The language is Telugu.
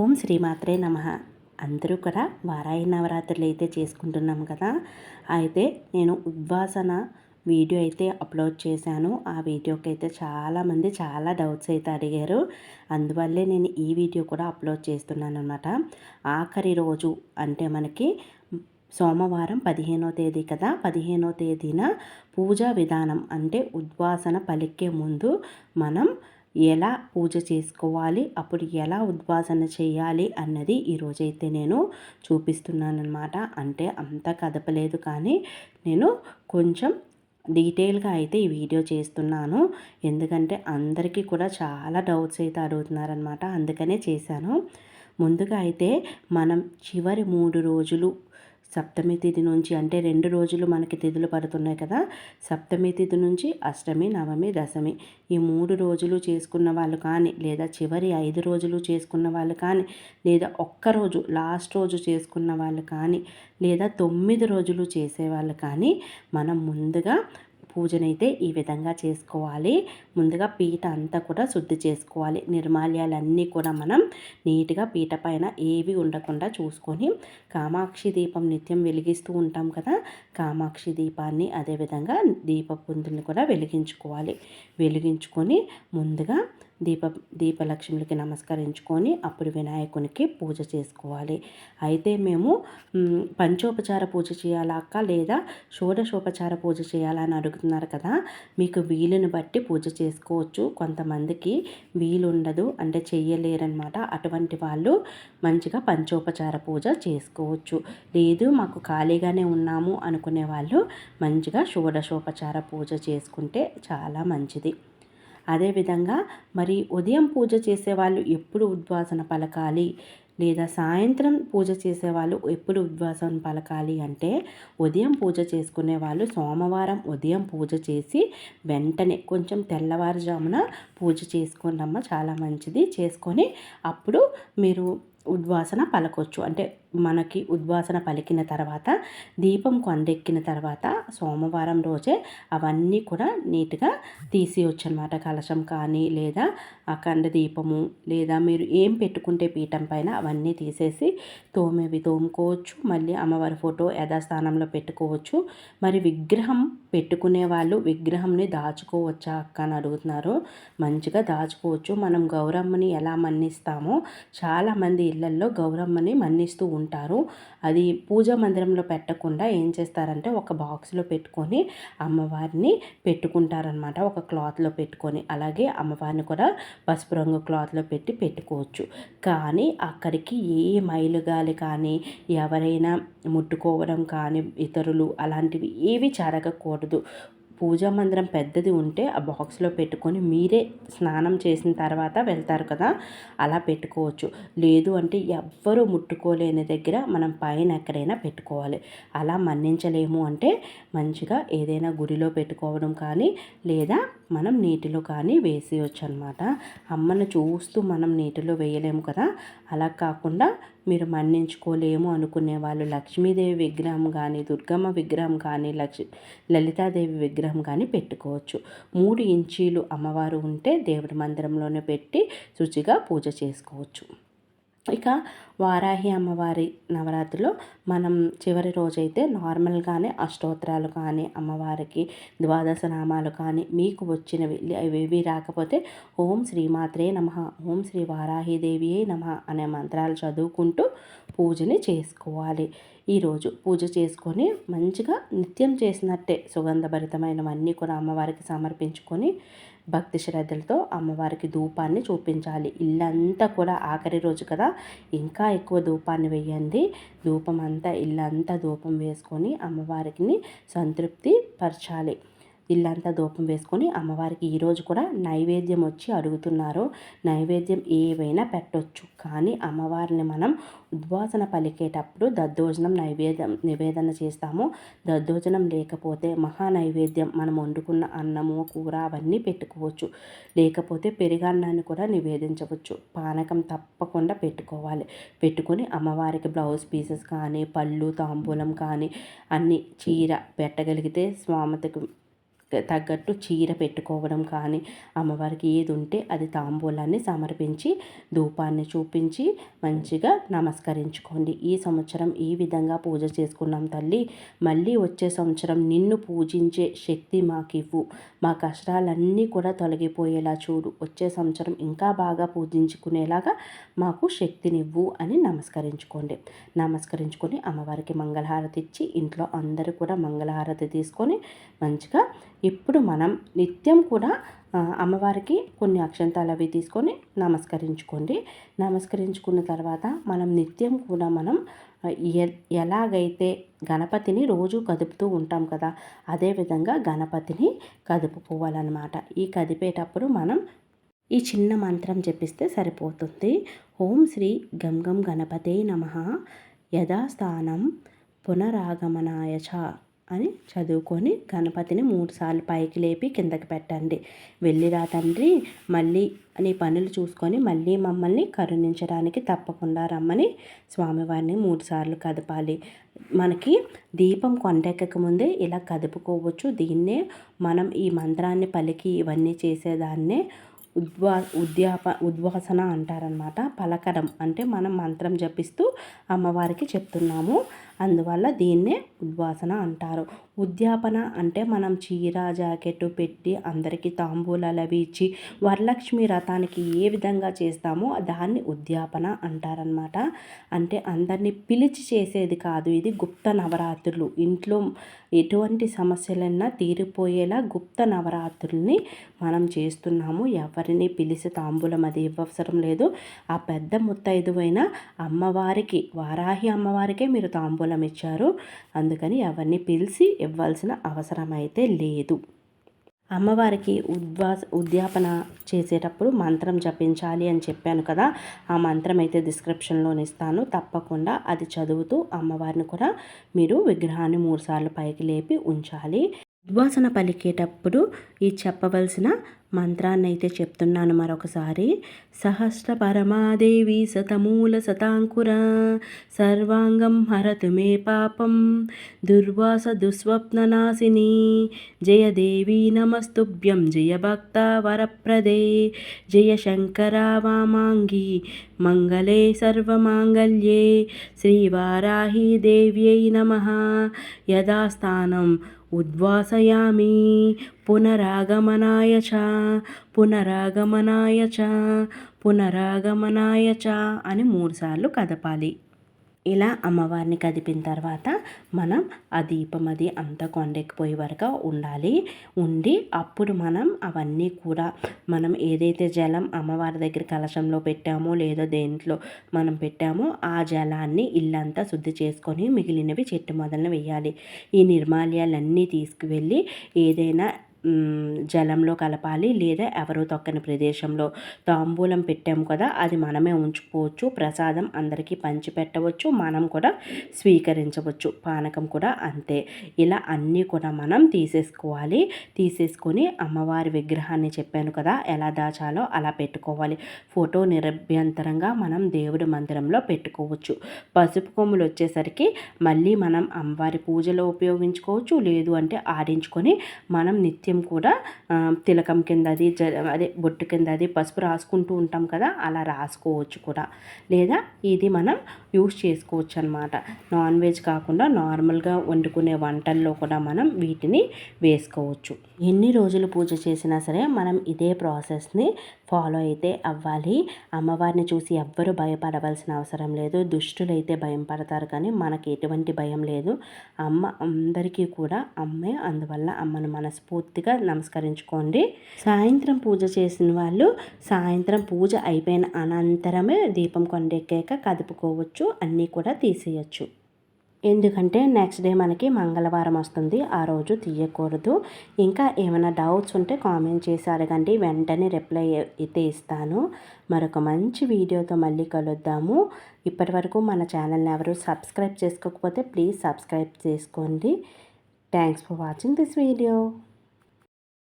ఓం శ్రీమాత్రే నమ. అందరూ కూడా వారాయి నవరాత్రులు అయితే చేసుకుంటున్నాం కదా. అయితే నేను ఉద్వాసన వీడియో అయితే అప్లోడ్ చేశాను. ఆ వీడియోకి అయితే చాలామంది చాలా డౌట్స్ అయితే అడిగారు. అందువల్లే నేను ఈ వీడియో కూడా అప్లోడ్ చేస్తున్నాను అనమాట ఆఖరి రోజు అంటే మనకి సోమవారం పదిహేనో తేదీ కదా. పదిహేనో తేదీన పూజా విధానం అంటే ఉద్వాసన పలికే ముందు మనం ఎలా పూజ చేసుకోవాలి? అప్పుడు ఎలా ఉద్వాసన చేయాలి? అన్నది ఈరోజైతే నేను చూపిస్తున్నానమాట అంటే అంత కదపలేదు కానీ నేను కొంచెం డీటెయిల్గా అయితే ఈ వీడియో చేస్తున్నాను. ఎందుకంటే అందరికీ కూడా చాలా డౌట్స్ అయితే అడుగుతున్నారనమాట అందుకనే చేశాను. ముందుగా అయితే మనం చివరి మూడు రోజులు సప్తమి తిథి నుంచి అంటే రెండు రోజులు మనకి తిథులు పడుతున్నాయి కదా. సప్తమి తిథి నుంచి అష్టమి నవమి దశమి. ఈ మూడు రోజులు చేసుకున్న వాళ్ళు కానీ లేదా చివరి ఐదు రోజులు చేసుకున్న వాళ్ళు కానీ లేదా ఒక్కరోజు లాస్ట్ రోజు చేసుకున్న వాళ్ళు కానీ లేదా తొమ్మిది రోజులు చేసేవాళ్ళు కానీ మనం ముందుగా పూజనైతే ఈ విధంగా చేసుకోవాలి. ముందుగా పీట అంతా కూడా శుద్ధి చేసుకోవాలి. నిర్మాల్యాలన్నీ కూడా మనం నీట్గా పీట పైన ఏవి ఉండకుండా చూసుకొని కామాక్షి దీపం నిత్యం వెలిగిస్తూ ఉంటాం కదా కామాక్షి దీపాన్ని అదేవిధంగా దీప పుందుల్ని కూడా వెలిగించుకోవాలి. వెలిగించుకొని ముందుగా దీప దీపలక్ష్మికి నమస్కరించుకొని అప్పుడు వినాయకునికి పూజ చేసుకోవాలి. అయితే మేము పంచోపచార పూజ చేయాలా అక్క? లేదా షోడశోపచార పూజ చేయాలని అడుగుతున్నారు కదా. మీకు వీలుని బట్టి పూజ చేసుకోవచ్చు. కొంతమందికి వీలు ఉండదు అంటే చెయ్యలేరనమాట అటువంటి వాళ్ళు మంచిగా పంచోపచార పూజ చేసుకోవచ్చు. లేదు మాకు ఖాళీగానే ఉన్నాము అనుకునే వాళ్ళు మంచిగా షోడశోపచార పూజ చేసుకుంటే చాలా మంచిది. అదేవిధంగా మరి ఉదయం పూజ చేసేవాళ్ళు ఎప్పుడు ఉద్వాసన పలకాలి లేదా సాయంత్రం పూజ చేసేవాళ్ళు ఎప్పుడు ఉద్వాసం పలకాలి అంటే ఉదయం పూజ చేసుకునే వాళ్ళు సోమవారం ఉదయం పూజ చేసి వెంటనే కొంచెం తెల్లవారుజామున పూజ చేసుకున్నమ్మ చాలా మంచిది. చేసుకొని అప్పుడు మీరు ఉద్వాసన పలకొచ్చు. అంటే మనకి ఉద్వాసన పలికిన తర్వాత దీపం కొండెక్కిన తర్వాత సోమవారం రోజే అవన్నీ కూడా నీట్గా తీసేయచ్చు అనమాట కలశం కానీ లేదా అఖండ దీపము లేదా మీరు ఏం పెట్టుకుంటే పీఠం పైన అవన్నీ తీసేసి తోమేవి తోముకోవచ్చు. మళ్ళీ అమ్మవారి ఫోటో యథాస్థానంలో పెట్టుకోవచ్చు. మరి విగ్రహం పెట్టుకునే వాళ్ళు విగ్రహంని దాచుకోవచ్చా అక్క అని అడుగుతున్నారు. మంచిగా దాచుకోవచ్చు. మనం గౌరమ్మని ఎలా మన్నిస్తామో చాలామంది ఇళ్ళల్లో గౌరమ్మని మన్నిస్తూ ఉంటారు. అది పూజా మందిరంలో పెట్టకుండా ఏం చేస్తారంటే ఒక బాక్స్లో పెట్టుకొని అమ్మవారిని పెట్టుకుంటారనమాట ఒక క్లాత్లో పెట్టుకొని అలాగే అమ్మవారిని కూడా పసుపు రంగు క్లాత్లో పెట్టి పెట్టుకోవచ్చు. కానీ అక్కడికి ఏ మైలుగాలి కానీ ఎవరైనా ముట్టుకోవడం కానీ ఇతరులు అలాంటివి ఏవి జరగకూడదు. పూజా మందిరం పెద్దది ఉంటే ఆ బాక్స్లో పెట్టుకొని మీరే స్నానం చేసిన తర్వాత వెళ్తారు కదా అలా పెట్టుకోవచ్చు. లేదు అంటే ఎవ్వరూ ముట్టుకోలేని దగ్గర మనం పైన ఎక్కడైనా పెట్టుకోవాలి. అలా మన్నించలేము అంటే మంచిగా ఏదైనా గుడిలో పెట్టుకోవడం కానీ లేదా మనం నీటిలో కానీ వేసేయచ్చు అనమాట అమ్మను చూస్తూ మనం నీటిలో వేయలేము కదా. అలా కాకుండా మీరు మన్నించుకోలేము అనుకునే వాళ్ళు లక్ష్మీదేవి విగ్రహం కానీ దుర్గమ్మ విగ్రహం కానీ లక్ష్మి లలితాదేవి విగ్రహం కానీ పెట్టుకోవచ్చు. మూడు ఇంచీలు అమ్మవారు ఉంటే దేవుడి మందిరంలోనే పెట్టి శుచిగా పూజ చేసుకోవచ్చు. ఇక వారాహి అమ్మవారి నవరాత్రిలో మనం చివరి రోజైతే నార్మల్గానే అష్టోత్తరాలు కానీ అమ్మవారికి ద్వాదశ నామాలు కానీ మీకు వచ్చినవి అవి రాకపోతే ఓం శ్రీమాత్రే నమ ఓం శ్రీ వారాహిదేవియే నమ అనే మంత్రాలు చదువుకుంటూ పూజని చేసుకోవాలి. ఈరోజు పూజ చేసుకొని మంచిగా నిత్యం చేసినట్టే సుగంధభరితమైనవన్నీ కూడా అమ్మవారికి సమర్పించుకొని భక్తి శ్రద్ధలతో అమ్మవారికి ధూపాన్ని చూపించాలి. ఇల్లంతా కూడా ఆఖరి రోజు కదా? ఇంకా ఎక్కువ ధూపాన్ని వేయండి ధూపం అంతా ఇల్లంతా ధూపం వేసుకొని అమ్మవారికి సంతృప్తి పరచాలి ఇల్లంతా దూపం వేసుకొని అమ్మవారికి ఈరోజు కూడా నైవేద్యం వచ్చి అడుగుతున్నారు. నైవేద్యం ఏవైనా పెట్టొచ్చు. కానీ అమ్మవారిని మనం ఉద్వాసన పలికేటప్పుడు దద్దోజనం నైవేద్యం నివేదన చేస్తాము. దద్దోజనం లేకపోతే మహా నైవేద్యం మనం వండుకున్న అన్నము కూర అవన్నీ పెట్టుకోవచ్చు. లేకపోతే పెరుగన్నాన్ని కూడా నివేదించవచ్చు. పానకం తప్పకుండా పెట్టుకోవాలి. పెట్టుకొని అమ్మవారికి బ్లౌజ్ పీసెస్ కానీ పళ్ళు తాంబూలం కానీ అన్ని చీర పెట్టగలిగితే స్వామతకు తగ్గట్టు చీర పెట్టుకోవడం కానీ అమ్మవారికి ఏది ఉంటే అది తాంబూలాన్ని సమర్పించి ధూపాన్ని చూపించి మంచిగా నమస్కరించుకోండి. ఈ సంవత్సరం ఈ విధంగా పూజ చేసుకున్నాం తల్లి. మళ్ళీ వచ్చే సంవత్సరం నిన్ను పూజించే శక్తి మాకివ్వు. మా కష్టాలన్నీ కూడా తొలగిపోయేలా చూడు. వచ్చే సంవత్సరం ఇంకా బాగా పూజించుకునేలాగా మాకు శక్తినివ్వు అని నమస్కరించుకోండి. నమస్కరించుకొని అమ్మవారికి మంగళహారతి ఇచ్చి ఇంట్లో అందరూ కూడా మంగళహారతి తీసుకొని మంచిగా ఇప్పుడు మనం నిత్యం కూడా అమ్మవారికి కొన్ని అక్షంతాలు అవి తీసుకొని నమస్కరించుకోండి. నమస్కరించుకున్న తర్వాత మనం నిత్యం కూడా మనం ఎలాగైతే గణపతిని రోజు కదుపుతూ ఉంటాం కదా అదేవిధంగా గణపతిని కదుపుకోవాలన్నమాట. ఈ కదిపేటప్పుడు మనం ఈ చిన్న మంత్రం చెప్పిస్తే సరిపోతుంది. ఓం శ్రీ గం గం గణపతే నమ. యథాస్థానం పునరాగమనాయ చ. అని చదువుకొని గణపతిని మూడుసార్లు పైకి లేపి కిందకి పెట్టండి. వెళ్ళిరా తండ్రి మళ్ళీ నీ పనులు చూసుకొని మళ్ళీ మమ్మల్ని కరుణించడానికి తప్పకుండా రమ్మని స్వామివారిని మూడుసార్లు కదపాలి. మనకి దీపం కొండెక్కక ముందే ఇలా కదుపుకోవచ్చు. దీన్నే మనం ఈ మంత్రాన్ని పలికి ఇవన్నీ చేసేదాన్నే ఉద్వా ఉద్యాప ఉద్వాసన అంటారనమాట పలకడం అంటే మనం మంత్రం జపిస్తూ అమ్మవారికి చెప్తున్నాము. అందువల్ల దీన్నే ఉద్వాసన అంటారు. ఉద్యాపన అంటే మనం చీర జాకెట్ పెట్టి అందరికీ తాంబూలాలు అవి ఇచ్చి వరలక్ష్మి రథానికి ఏ విధంగా చేస్తామో దాన్ని ఉద్యాపన అంటారనమాట అంటే అందరినీ పిలిచి చేసేది కాదు ఇది గుప్త నవరాత్రులు. ఇంట్లో ఎటువంటి సమస్యలైనా తీరిపోయేలా గుప్త నవరాత్రుల్ని మనం చేస్తున్నాము. ఎవరిని పిలిచి తాంబూలం అది ఇవ్వవసరం లేదు. ఆ పెద్ద ముత్తైదువైన అమ్మవారికి వారాహి అమ్మవారికే మీరు తాంబూలం ఇచ్చారు అందుకని అవన్నీ పిలిచి ఇవ్వాల్సిన అవసరం అయితే లేదు. అమ్మవారికి ఉద్వాస ఉద్యాపన చేసేటప్పుడు మంత్రం జపించాలి అని చెప్పాను కదా ఆ మంత్రం అయితే డిస్క్రిప్షన్లో ఇస్తాను. తప్పకుండా అది చదువుతూ అమ్మవారిని కూడా మీరు విగ్రహాన్ని మూడుసార్లు పైకి లేపి ఉంచాలి. ఉద్వాసన పలికేటప్పుడు ఈ చెప్పవలసిన మంత్రాన్ని అయితే చెప్తున్నాను మరొకసారి. సహస్ర పరమాదేవి శతమూల సతాంకుర సర్వాంగం హరతు మే పాపం దుర్వాస దుస్వప్ననాశిని జయదేవి నమస్తుభ్యం జయ భక్త వరప్రదే జయ శంకరా వామాంగి మంగళే సర్వమాంగళ్యే శ్రీవారాహి దేవ్యై నమ. యథాస్థానం ఉద్వాసయామి. పునరాగమనాయ చ పునరాగమనాయ చ పునరాగమనాయ చ అని మూడుసార్లు కదపాలి. ఇలా అమ్మవారిని కదిపిన తర్వాత మనం ఆ దీపం అది అంతా కొండెక్కిపోయే వరకు ఉండాలి. ఉండి అప్పుడు మనం అవన్నీ కూడా మనం ఏదైతే జలం అమ్మవారి దగ్గర కలశంలో పెట్టామో లేదో దేంట్లో మనం పెట్టామో ఆ జలాన్ని ఇల్లంతా శుద్ధి చేసుకొని మిగిలినవి చెట్టు మొదలను వేయాలి. ఈ నిర్మాల్యాలన్నీ తీసుకువెళ్ళి ఏదైనా జలంలో కలపాలి లేదా ఎవరో తొక్కని ప్రదేశంలో తాంబూలం పెట్టాము కదా అది మనమే ఉంచుకోవచ్చు. ప్రసాదం అందరికీ పంచి పెట్టవచ్చు మనం కూడా స్వీకరించవచ్చు. పానకం కూడా అంతే. ఇలా అన్నీ కూడా మనం తీసేసుకోవాలి. తీసేసుకొని అమ్మవారి విగ్రహాన్ని చెప్పాను కదా ఎలా దాచాలో అలా పెట్టుకోవాలి. ఫోటో నిరభ్యంతరంగా మనం దేవుడి మందిరంలో పెట్టుకోవచ్చు. పసుపు కొమ్ములు వచ్చేసరికి మళ్ళీ మనం అమ్మవారి పూజలో ఉపయోగించుకోవచ్చు లేదు అంటే ఆడించుకొని మనం నిత్యం వాక్యం కూడా తిలకం కింద అది అదే బొట్టు కింద అది పసుపు రాసుకుంటూ ఉంటాం కదా అలా రాసుకోవచ్చు కూడా. లేదా ఇది మనం యూస్ చేసుకోవచ్చు అనమాట నాన్ వెజ్ కాకుండా నార్మల్గా వండుకునే వంటల్లో కూడా మనం వీటిని వేసుకోవచ్చు. ఎన్ని రోజులు పూజ చేసినా సరే మనం ఇదే ప్రాసెస్ని ఫాలో అయితే అవ్వాలి. అమ్మవారిని చూసి ఎవ్వరూ భయపడవలసిన అవసరం లేదు. దుష్టులైతే భయం పడతారు కానీ మనకి ఎటువంటి భయం లేదు. అమ్మ అందరికీ కూడా అమ్మే. అందువల్ల అమ్మను మనస్ఫూర్తిగా నమస్కరించుకోండి. సాయంత్రం పూజ చేసిన వాళ్ళు సాయంత్రం పూజ అయిపోయిన అనంతరమే దీపం కొండెక్కాక కదుపుకోవచ్చు. అన్నీ కూడా తీసేయచ్చు. ఎందుకంటే నెక్స్ట్ డే మనకి మంగళవారం వస్తుంది. ఆ రోజు తీయకూడదు. ఇంకా ఏమైనా డౌట్స్ ఉంటే కామెంట్ చేసి అడగండి. వెంటనే రిప్లై అయితే ఇస్తాను. మరొక మంచి వీడియోతో మళ్ళీ కలుద్దాము. ఇప్పటివరకు మన ఛానల్ని ఎవరు సబ్స్క్రైబ్ చేసుకోకపోతే ప్లీజ్ సబ్స్క్రైబ్ చేసుకోండి. Thanks for watching this video